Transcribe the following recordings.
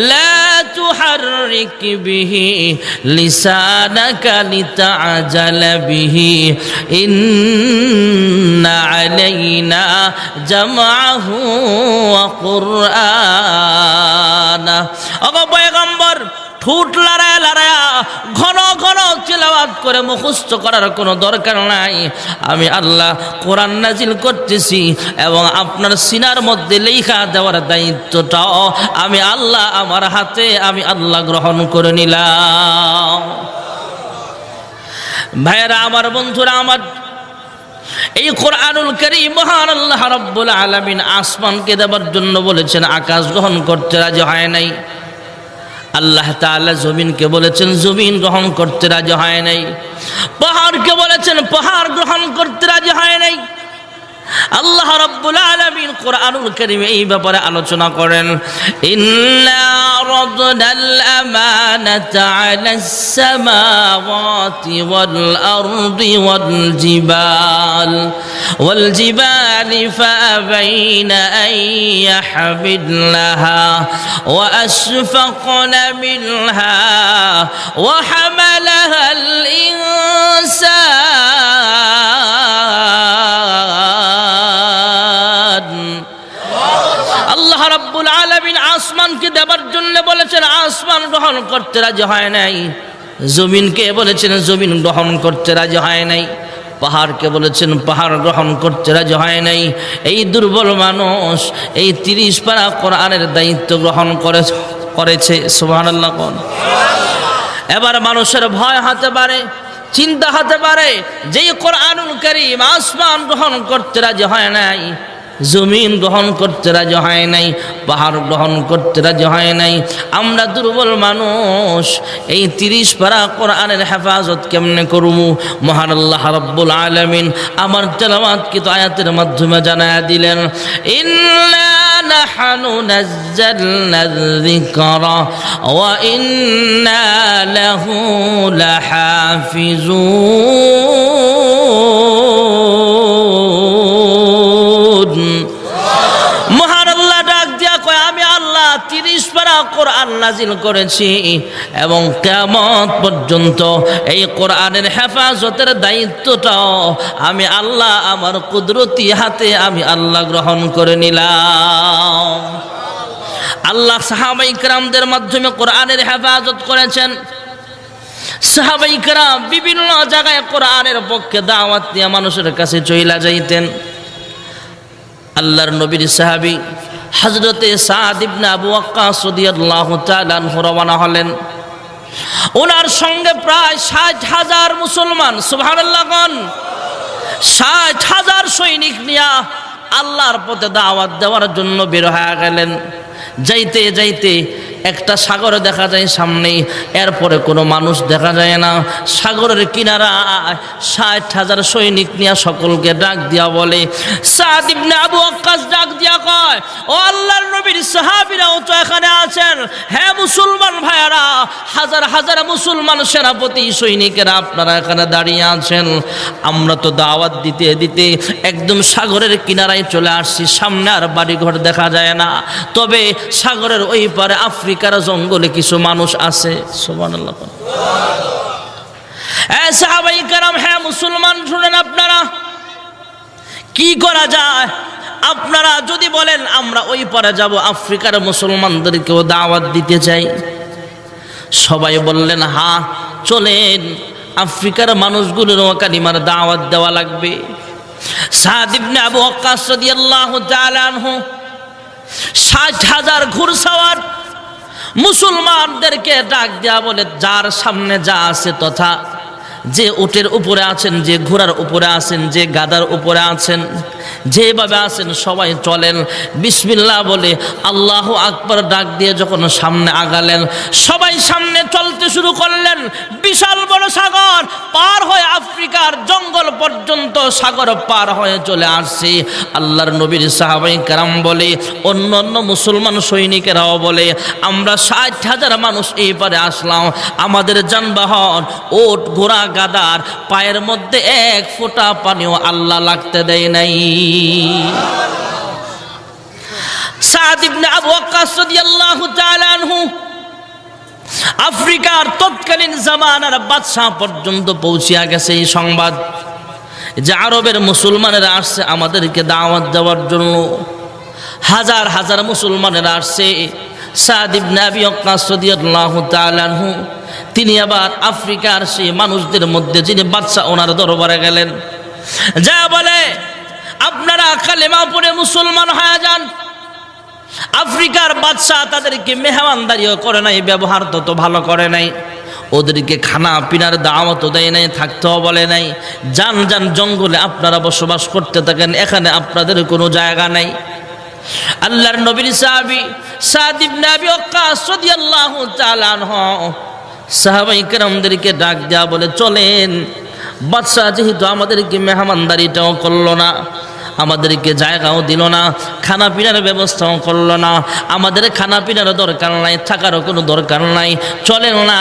لا تحرك به لسانك لتعجل به. إن علينا جمعه وقرآنه. بيغمبر ঠোঁট লড়ায় লড়ায়া ঘন ঘন তেলাওয়াত করে মুখস্থ করার কোনো দরকার নাই। আমি আল্লাহ কোরআন নাজিল করতেছি এবং আপনার সিনার মধ্যে লেখা দেওয়ার দায়িত্বটাও আমি আল্লাহ আমার হাতে আমি আল্লাহ গ্রহণ করে নিলাম। ভাইয়েরা, আমার বন্ধুরা, আমার এই কোরআনুল করিম মহান আল্লাহ রাব্বুল আলামিন আসমানকে দেবার জন্য বলেছেন, আকাশ গ্রহণ করতে রাজি হয় নাই। আল্লাহ তাআলা জমিনকে বলেছেন, জমিন গ্রহণ করতে রাজি হয় নাই। পাহাড়কে বলেছেন, পাহাড় গ্রহণ করতে রাজি হয় নাই। আল্লাহ রাব্বুল আলামিন কোরআনুল কারীমে এই ব্যাপারে আলোচনা করেন ইন্না রাদনাল আমানাতা আলাস সামাওয়াতি ওয়াল আরদি ওয়াল জিবাল ওয়াল জিবালি ফাআবাইনা আন ইয়াহমিলনাহা ওয়া আশফাকনা মিনহা ওয়া হামালাহাল ইনসান আসমানকে দেবার জন্য বলেছেন, আসমান গ্রহণ করতে রাজি হয় নাই। জমিনকে বলেছেন, জমিন গ্রহণ করতে রাজি হয় নাই। পাহাড়কে বলেছেন, পাহাড় গ্রহণ করতে রাজি হয় নাই। এই দুর্বল মানুষ এই তিরিশ পারা কোরআনের দায়িত্ব গ্রহণ করে, করেছে, সুবহানাল্লাহ কোন এবার মানুষের ভয় হতে পারে, চিন্তা হতে পারে যে কোরআনুল করিম আসমান গ্রহণ করতে রাজি হয় নাই। জমিন গ্রহণ করতে রাজি হয় নাই পাহাড় গ্রহণ করতে রাজি হয় নাই আমরা দুর্বল মানুষ এই তিরিশ পারা কোরআনের হেফাজত কেমনে করবো মহান আল্লাহ রব্বুল আলমিন আমার তেলাওয়াত কিন্তু আয়াতের মাধ্যমে জানায় দিলেন ইন্না نحن نزلنا الذكر وإنا له لحافظون কোরআন নাজিল করেছি এবং কেমন পর্যন্ত এই কোরআনের হেফাজতের দায়িত্বটাও আমি আল্লাহ আমার কুদরতি হাতে আমি আল্লাহ গ্রহণ করে নিলাম। আল্লাহ সাহাবাই ইকরামদের মাধ্যমে কোরআনের হেফাজত করেছেন। সাহাবাই বিভিন্ন জায়গায় কোরআনের পক্ষে দাওয়াত দিয়ে মানুষের কাছে চইলা যাইতেন। আল্লাহর নবীর সাহাবি হজরতে সাদ ইবনে আবু ওয়াক্কাস রাদিয়াল্লাহু তাআলা রওনা হলেন। ওনার সঙ্গে প্রায় ষাট হাজার মুসলমান সুভান ষাট হাজার সৈনিক নিয়া আল্লাহর পথে দাওয়াত দেওয়ার জন্য বের হয়ে গেলেন। যাইতে যাইতে একটা সাগর দেখা যায় সামনেই, এরপরে কোনো মানুষ দেখা যায় না। সাগরের কিনারা ষাট হাজার সৈনিক নিয়ে সকলকে ডাক দিয়া বলে, সাদ না আবু আকাশ ডাক দিয়া কয়, ও আল্লাহর নবীর সাহাবীরাও তো এখানে আছেন। হ্যাঁ মুসলমান ভাইয়ারা, হাজার হাজার মুসলমান সেনাপতি, সৈনিকেরা আপনারা এখানে দাঁড়িয়ে আছেন। আমরা তো দাওয়াত দিতে দিতে একদম সাগরের কিনারায় চলে আসছি। সামনে আর বাড়িঘর দেখা যায় না। তবে সাগরের ওই পারে আফ্রিকার জঙ্গলে কিছু মানুষ আছে। সাহাবাই কারাম হ্যাঁ মুসলমান শুনেন আপনারা, কি করা যায়? আপনারা যদি বলেন, আমরা ওই পারে যাব, আফ্রিকার মুসলমানদেরকেও দাওয়াত দিতে চাই। সবাই বললেন, হা, চলেন, আফ্রিকার মানুষগুলোর কালিমার দাওয়াত দেওয়া লাগবে। ষাট হাজার ঘুরসাওয়ার মুসলমানদেরকে ডাক দেওয়া বলে, যার সামনে যা আছে তথা, যে উটের উপরে আছেন, যে ঘোড়ার উপরে আছেন, যে গাদার উপরে আছেন যেভাবে আছেন সবাই চলেন। বিসমিল্লাহ বলে আল্লাহ আকবর ডাক দিয়ে যখন সামনে আগালেন, সবাই সামনে চলতে শুরু করলেন। বিশাল বড় সাগর পার হয়ে আফ্রিকার জঙ্গল পর্যন্ত সাগর পার হয়ে চলে আসছে। আল্লাহর নবীর সাহাবাই কারাম বলে, অন্য অন্য মুসলমান সৈনিকেরাও বলে, আমরা ষাট হাজার মানুষ এই পারে আসলাম। আমাদের যানবাহন, ওট, ঘোড়া, গাদার পায়ের মধ্যে এক ফোঁটা পানিও আল্লাহ লাগতে দেয় নাই। আনহু আফ্রিকার তৎকালীন জামানার বাদশাহ পর্যন্ত পৌঁছিয়া গেছে এই সংবাদ যে আরবের মুসলমানেরা আসছে আমাদেরকে দাওয়াত দেওয়ার জন্য। হাজার হাজার মুসলমানেরা আসছে। তিনি আবার আফ্রিকার সেই মানুষদের মধ্যে যিনি বাদশাহ ওনার দরবারে গেলেন। যা বলে আপনারা কালেমা পড়ে মুসলমান হয়ে যান। আফ্রিকার বাদশাহ তাদেরকে মেহমানদারিও করে নাই, ব্যবহার তত ভালো করে নাই। ওদেরকে খানা পিনার দাওয়াতও দেয় নাই, থাকতেও বলে নাই। যান যান জঙ্গলে আপনারা বসবাস করতে থাকেন, এখানে আপনাদের কোনো জায়গা নাই। আল্লাহর নবীর সাহাবি সাদ ইবনে আবি ওয়াক্কাস রাদিয়াল্লাহু তাআলা আনহু, সাহাবাই কেরামদেরকে ডাক দেয়া বলে, চলেন, বাদশাহ যেহেতু আমাদেরকে মেহমানদারিটাও করল না আমাদেরকে জায়গাও দিল না খানা পিনার ব্যবস্থাও করল না, আমাদের খানা পিনার দরকার নাই, থাকারও কোনো দরকার নাই। চলেন না,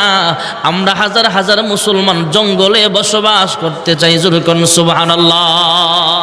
আমরা হাজার হাজার মুসলমান জঙ্গলে বসবাস করতে চাই জুরকন সুবহানাল্লাহ।